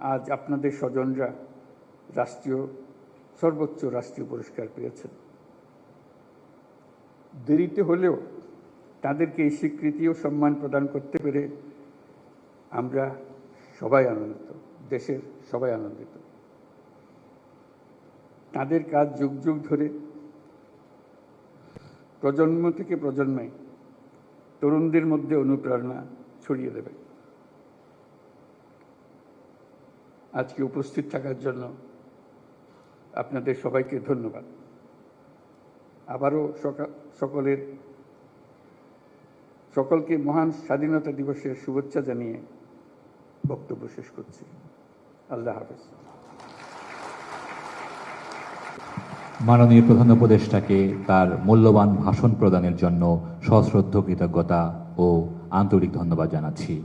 আজ আপনাদের স্বজনরা রাষ্ট্রীয়, সর্বোচ্চ রাষ্ট্রীয় পুরস্কার পেয়েছেন। দেরিতে হলেও তাদেরকে এই স্বীকৃতি ও সম্মান প্রদান করতে পেরে আমরা সবাই আনন্দিত, দেশের সবাই আনন্দিত। তাদের কাজ যুগ যুগ ধরে প্রজন্ম থেকে প্রজন্মে তরুণদের মধ্যে অনুপ্রেরণা ছড়িয়ে দেবে। আজকে উপস্থিত থাকার জন্য আপনাদের সবাইকে ধন্যবাদ। আবারও সকা- সকলের, সকলকে মহান স্বাধীনতা দিবসের শুভেচ্ছা জানিয়ে বক্তব্য শেষ করছি। আল্লাহ হাফেজ। মাননীয় প্রধান উপদেষ্টাকে তার মূল্যবান ভাষণ প্রদানের জন্য সশ্রদ্ধ কৃতজ্ঞতা ও আন্তরিক ধন্যবাদ জানাচ্ছি।